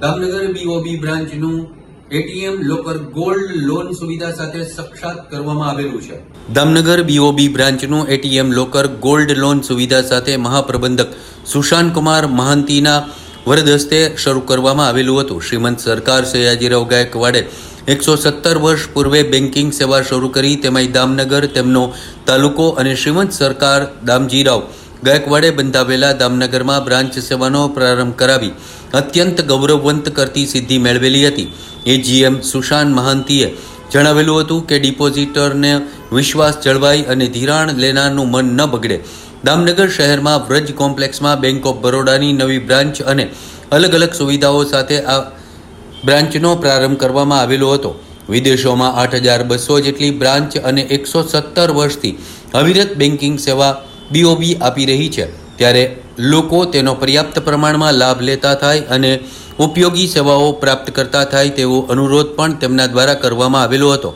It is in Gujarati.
દામનગર બીઓબી બ્રાન્ચનું એટીએમ લોકર ગોલ્ડ લોન સુવિધા સાથે સક્ષાત કરવામાં આવેલું છે. દામનગર બીઓબી બ્રાન્ચનું એટીએમ લોકર ગોલ્ડ લોન સુવિધા સાથે મહાપ્રબંધક સુશાંત કુમાર મહાંતીના વરદસ્તે શરૂ કરવામાં આવેલું હતું. શ્રીમંત સરકાર સયાજીરાવ ગાયકવાડે એકસો સત્તર વર્ષ પૂર્વે બેન્કિંગ સેવા શરૂ કરી. તેમાં દામનગર તેમનો તાલુકો અને શ્રીમંત સરકાર દામજીરાવ ગાયકવાડે બંધાવેલા દામનગરમાં બ્રાન્ચ સેવાનો પ્રારંભ કરાવી અત્યંત ગૌરવવંત કરતી સિદ્ધિ મેળવેલી હતી. એજીએમ સુશાંત મહાંતીએ જણાવેલું હતું કે ડિપોઝિટરને વિશ્વાસ જળવાય અને ધિરાણ લેનારનું મન ન બગડે. દામનગર શહેરમાં વ્રજ કોમ્પ્લેક્સમાં બેંક ઓફ બરોડાની નવી બ્રાન્ચ અને અલગ અલગ સુવિધાઓ સાથે આ બ્રાન્ચનો પ્રારંભ કરવામાં આવેલો હતો. વિદેશોમાં આઠ હજાર બસો જેટલી બ્રાન્ચ અને એકસો સત્તર વર્ષથી અવિરત બેન્કિંગ સેવા બીઓબી આપી રહી છે. ત્યારે લોકો તેનો પર્યાપ્ત પ્રમાણમાં લાભ લેતા થાય અને ઉપયોગી સેવાઓ પ્રાપ્ત કરતા થાય તેવો અનુરોધ પણ તેમના દ્વારા કરવામાં આવેલો હતો.